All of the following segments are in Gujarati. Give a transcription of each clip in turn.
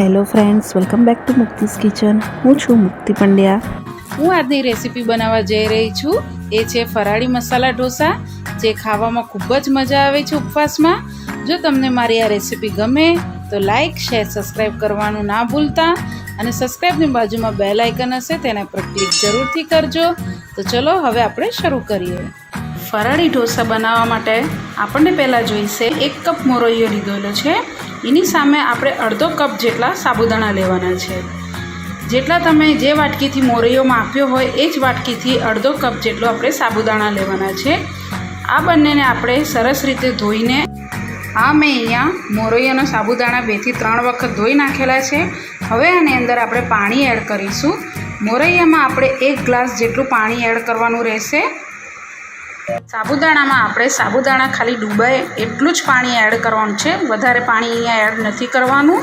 Hello friends welcome back to Mukti's kitchen હું છું મુક્તિ પંડ્યા. હું આજની રેસીપી બનાવવા જઈ રહી છું. એ છે ફરાળી મસાલા ઢોસા, જે ખાવામાં ખૂબ જ મજા આવે છે ઉપવાસમાં. જો તમને મારી આ રેસીપી ગમે, તો લાઇક શેર સબસ્ક્રાઈબ કરવાનું ના ભૂલતા. અને સબસ્ક્રાઈબની બાજુમાં બેલ આઇકન હશે, તેના પર ક્લિક જરૂરથી કરજો. તો ચલો, હવે આપણે શરૂ કરીએ. ફરાળી ઢોસા બનાવવા માટે આપણને પહેલાં જોઈશે એક કપ મોરૈયો લીધેલો છે. એની સામે આપણે અડધો કપ જેટલા સાબુદાણા લેવાના છે. જેટલા તમે જે વાટકીથી મોરૈયો માપ્યો હોય એ જ વાટકીથી અડધો કપ જેટલો આપણે સાબુદાણા લેવાના છે. આ બંનેને આપણે સરસ રીતે ધોઈને આ મેં અહીંયા મોરૈયાના સાબુદાણા બેથી ત્રણ વખત ધોઈ નાખેલા છે. હવે આની અંદર આપણે પાણી એડ કરીશું. મોરૈયામાં આપણે એક ગ્લાસ જેટલું પાણી એડ કરવાનું રહેશે. સાબુદાણામાં આપણે સાબુદાણા ખાલી ડૂબાય એટલું જ પાણી એડ કરવાનું છે. વધારે પાણી અહીંયા એડ નથી કરવાનું.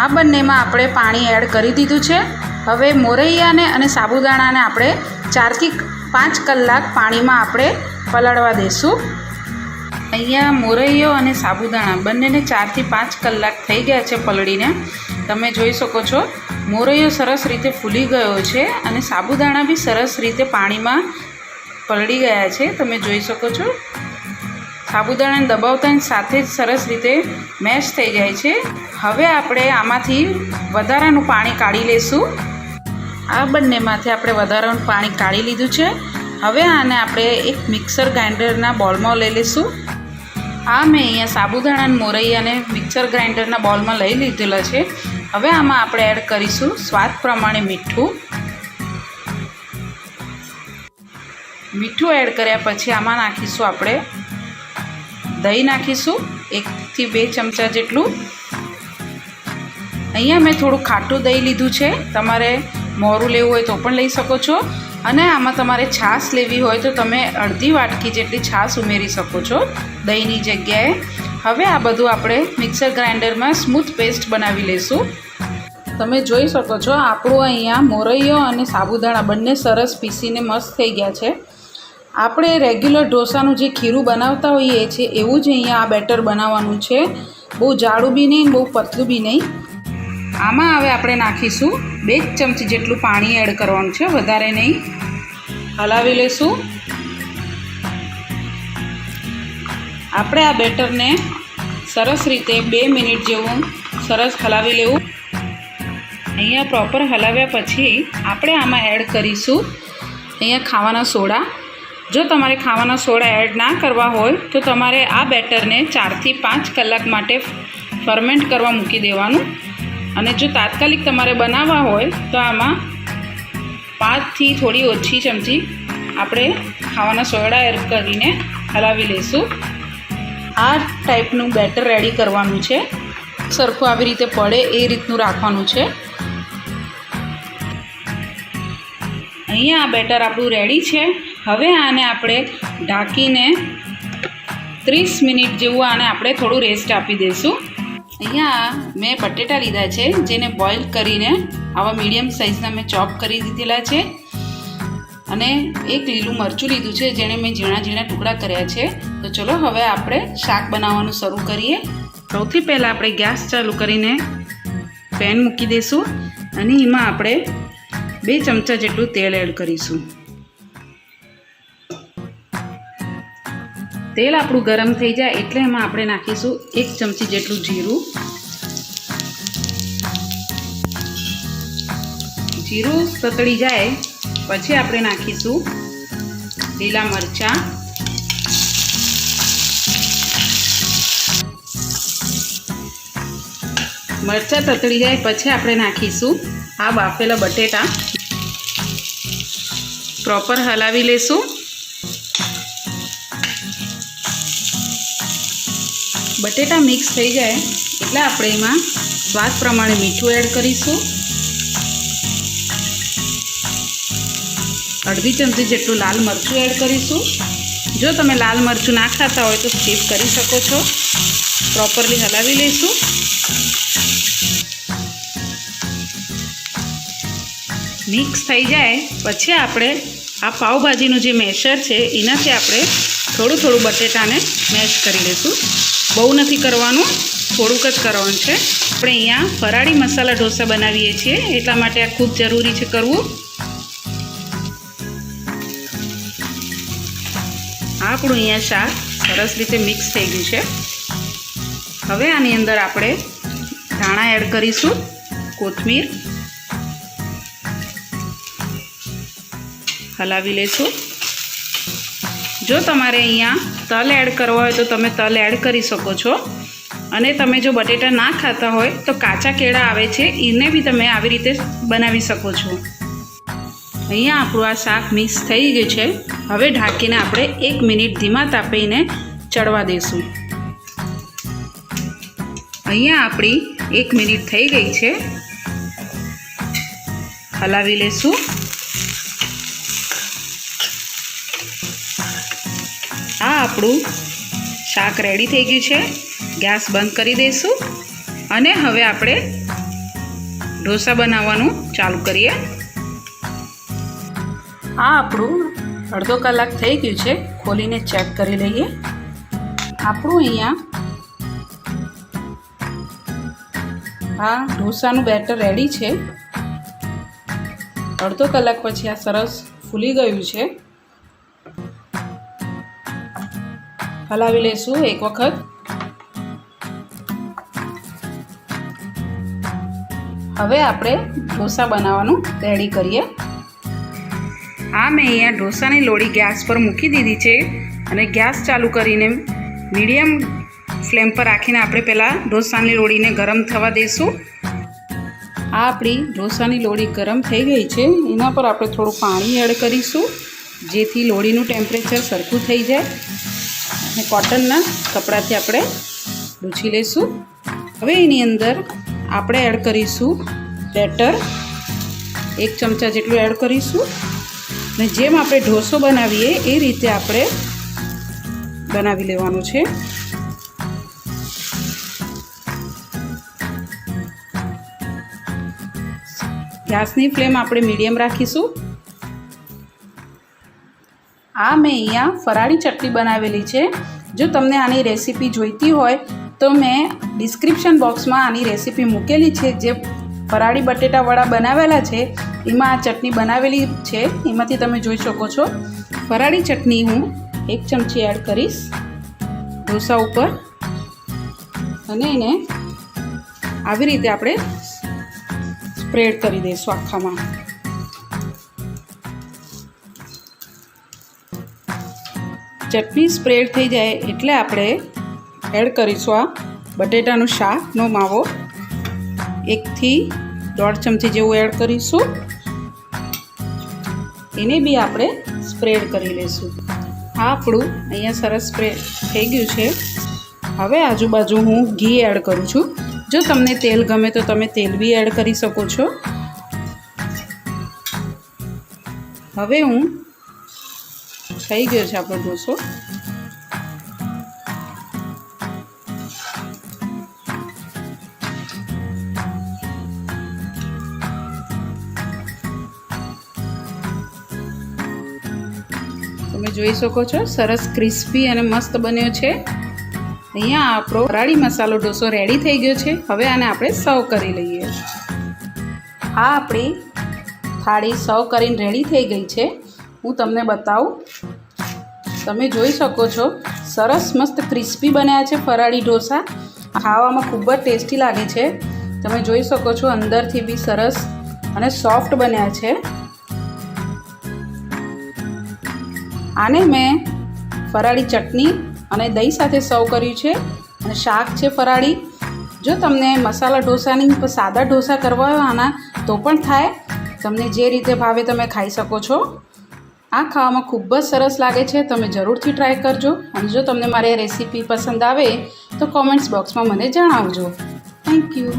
આ બંનેમાં આપણે પાણી એડ કરી દીધું છે. હવે મોરૈયાને અને સાબુદાણાને આપણે ચારથી પાંચ કલાક પાણીમાં આપણે પલાળવા દઈશું અહીંયા મોરૈયો અને સાબુદાણા બંનેને ચારથી પાંચ કલાક થઈ ગયા છે પલળીને. તમે જોઈ શકો છો, મોરૈયો સરસ રીતે ફૂલી ગયો છે અને સાબુદાણા બી સરસ રીતે પાણીમાં પલળી ગયા છે, તમે જોઈ શકો છો. સાબુદાણાને દબાવતાની સાથે જ સરસ રીતે મેશ થઈ જાય છે. હવે આપણે આમાંથી વધારાનું પાણી કાઢી લઈશું આ બંનેમાંથી આપણે વધારાનું પાણી કાઢી લીધું છે. હવે આને આપણે એક મિક્સર ગ્રાઇન્ડરના બોલમાં લઈ લઈશું આ મેં અહીંયા સાબુદાણા અને મોરૈયાને મિક્સર ગ્રાઇન્ડરના બોલમાં લઈ લીધેલા છે. હવે આમાં આપણે એડ કરીશું સ્વાદ પ્રમાણે મીઠું. મીઠું એડ કર્યા પછી આમાં નાખીશું આપણે દહીં નાખીશું, એકથી બે ચમચા જેટલું. અહીંયા મેં થોડું ખાટું દહીં લીધું છે, તમારે મોરું લેવું હોય તો પણ લઈ શકો છો. અને આમાં તમારે છાશ લેવી હોય તો તમે અડધી વાટકી જેટલી છાશ ઉમેરી શકો છો દહીંની જગ્યાએ. હવે આ બધું આપણે મિક્સર ગ્રાઇન્ડરમાં સ્મૂથ પેસ્ટ બનાવી લઈશું તમે જોઈ શકો છો આપણું અહીંયા મોરૈયો અને સાબુદાણા બંને સરસ પીસીને મસ્ત થઈ ગયા છે. આપણે રેગ્યુલર ઢોસાનું જે ખીરું બનાવતા હોઈએ છીએ એવું જ અહીંયા આ બેટર બનાવવાનું છે. બહુ જાડું બી નહીં, બહુ પતલું બી નહીં. આમાં હવે આપણે નાખીશું બે ચમચી જેટલું પાણી એડ કરવાનું છે, વધારે નહીં. હલાવી લઈશું. આપણે આ બેટરને સરસ રીતે બે મિનિટ જેવું સરસ હલાવી લેવું. અહીંયા પ્રોપર હલાવ્યા પછી આપણે આમાં એડ કરીશું. અહીંયા ખાવાના સોડા. જો તમારે ખાવાના સોડા એડ ના કરવા હોય, તો તમારે આ બેટરને ચારથી પાંચ કલાક માટે ફર્મેન્ટ કરવા મૂકી દેવાનું. અને જો તાત્કાલિક તમારે બનાવવા હોય, તો આમાં પાંચથી થોડી ઓછી ચમચી આપણે ખાવાના સોડા એડ કરીને હલાવી લઈશું. આ ટાઈપનું બેટર રેડી કરવાનું છે. સરખું આવી રીતે પડે એ રીતનું રાખવાનું છે. અહીંયા આ બેટર આપણું રેડી છે. હવે આને આપણે ઢાંકીને ત્રીસ મિનિટ જેવું આને આપણે થોડું રેસ્ટ આપી દઈશું અહીંયા મેં બટેટા લીધા છે, જેને બોઇલ કરીને આવા મીડિયમ સાઇઝના મેં ચોપ કરી દીધેલા છે. અને એક લીલું મરચું લીધું છે, જેને મેં ઝીણા ઝીણા ટુકડા કર્યા છે. તો ચલો હવે આપણે શાક બનાવવાનું શરૂ કરીએ. સૌથી પહેલાં આપણે ગેસ ચાલુ કરીને પેન મૂકી દઈશું અને એમાં આપણે બે ચમચા જેટલું તેલ એડ કરીશું. તેલ આપણું ગરમ થઈ જાય એટલે એમાં આપણે નાખીશું એક ચમચી જેટલું જીરું. જીરું સતળી જાય, પછી આપણે નાખીશું લીલા મરચાં. મરચાં તતળી જાય, પછી આપણે નાખીશું આ બાફેલા બટેટા. પ્રોપર હલાવી લેશું. બટેટા મિક્સ થઈ જાય એટલે આપણે એમાં સ્વાદ પ્રમાણે મીઠું એડ કરીશું. અડધી ચમચી જેટલું લાલ મરચું એડ કરીશું. જો તમે લાલ મરચું ના ખાતા હોય તો સ્કીપ કરી શકો છો. પ્રોપરલી હલાવી લઈશું. મિક્સ થઈ જાય પછી આપણે આ પાવભાજીનું જે મેશર છે, એનાથી આપણે થોડું થોડું બટેટાને મેશ કરી લઈશું. બહુ નથી કરવાનું, થોડુંક જ કરવાનું છે. આપણે અહીંયા ફરાળી મસાલા ઢોસા બનાવીએ છીએ, એટલા માટે આ ખૂબ જરૂરી છે કરવું. આપણું અહીંયા શાક સરસ રીતે મિક્સ થઈ ગયું છે. હવે આની અંદર આપણે ધાણા એડ કરીશું, કોથમીર. હલાવી લેશું. જો તમારે અહીંયા તલ એડ કરવા હોય તો તમે તલ એડ કરી શકો છો. અને તમે જો બટેટા ના ખાતા હોય તો કાચા કેળા આવે છે, એને બી તમે આવી રીતે બનાવી શકો છો. અહીંયા આપણું આ શાક મિક્સ થઈ ગયું છે. હવે ઢાંકીને આપણે એક મિનિટ ધીમા તાપીને ચડવા દઈશું. અહીંયા આપણી એક મિનિટ થઈ ગઈ છે. હલાવી લેશું. આપણું શાક રેડી થઈ ગયું છે. ગેસ બંધ કરી દઈશું. અને હવે આપણે ઢોસા બનાવવાનું ચાલુ કરીએ. આ આપણું અડધો કલાક થઈ ગયું છે. ખોલીને ચેક કરી લઈએ. આપણું અહીંયા આ ઢોસાનું બેટર રેડી છે. અડધો કલાક પછી આ સરસ ફૂલી ગયું છે. હલાવી લઈશું એક વખત. હવે આપણે ઢોસા બનાવવાનું રેડી કરીએ. આ મેં અહીંયા ઢોસાની લોડી ગેસ પર મૂકી દીધી છે અને ગેસ ચાલુ કરીને મીડિયમ ફ્લેમ પર રાખીને આપણે પહેલાં ઢોસાની લોડીને ગરમ થવા દઈશું આ આપણી ઢોસાની લોડી ગરમ થઈ ગઈ છે. એના પર આપણે થોડું પાણી એડ કરીશું, જેથી લોડીનું ટેમ્પરેચર સરખું થઈ જાય. કોટનના કપડાથી આપણે લૂછી લઈશું. હવે એની અંદર આપણે એડ કરીશું બેટર એક ચમચા જેટલું એડ કરીશું. ને જેમ આપણે ઢોસો બનાવીએ એ રીતે આપણે બનાવી લેવાનું છે. ગેસની ફ્લેમ આપણે મીડિયમ રાખીશું. આ મેં અહીંયા ફરાળી ચટણી બનાવેલી છે. જો તમને આની રેસીપી જોઈતી હોય, તો મેં ડિસ્ક્રિપ્શન બોક્સમાં આની રેસીપી મૂકેલી છે. જે ફરાળી બટેટાવડા બનાવેલા છે, એમાં આ ચટણી બનાવેલી છે. એમાંથી તમે જોઈ શકો છો. ફરાળી ચટણી હું એક ચમચી એડ કરીશ ઢોસા ઉપર. અને એને આવી રીતે આપણે સ્પ્રેડ કરી દઈશું આખામાં. ચટણી સ્પ્રેડ થઈ જાય એટલે આપણે એડ કરીશું આ બટેટાનું શાકનો માવો. એકથી દોઢ ચમચી જેવું એડ કરીશું. એને બી આપણે સ્પ્રેડ કરી લઈશું આ આપણું અહીંયા સરસ સ્પ્રેડ થઈ ગયું છે. હવે આજુબાજુ હું ઘી એડ કરું છું. જો તમને તેલ ગમે તો તમે તેલ બી એડ કરી શકો છો. હવે હું થઈ ગયો છે આપણો ઢોસો. તમે જોઈ શકો છો, સરસ ક્રિસ્પી અને મસ્ત બન્યો છે. અહીંયા આપણો રાડી મસાલો ઢોસો રેડી થઈ ગયો છે. હવે આને આપણે સર્વ કરી લઈએ. આ આપણી થાળી સર્વ કરીને રેડી થઈ ગઈ છે. હું તમને બતાવું. તમે જોઈ શકો છો. સરસ મસ્ત ક્રિસ્પી બન્યા છે ફરાળી ઢોસા. ખાવામાં ખૂબ જ ટેસ્ટી લાગે છે. તમે જોઈ શકો છો અંદરથી બી સરસ અને સોફ્ટ બન્યા છે. આને મેં ફરાળી ચટણી અને દહીં સાથે સર્વ કર્યું છે અને શાક છે ફરાળી. જો તમને મસાલા ઢોસાની સાદા ઢોસા કરવાના તો પણ થાય. તમને જે રીતે ભાવે તમે ખાઈ શકો છો. આ ખાવામાં ખૂબ જ સરસ લાગે છે. તમે જરૂરથી ટ્રાય કરજો. અને જો તમને મારી રેસીપી પસંદ આવે, તો કોમેન્ટ્સ બોક્સમાં મને જણાવજો. Thank you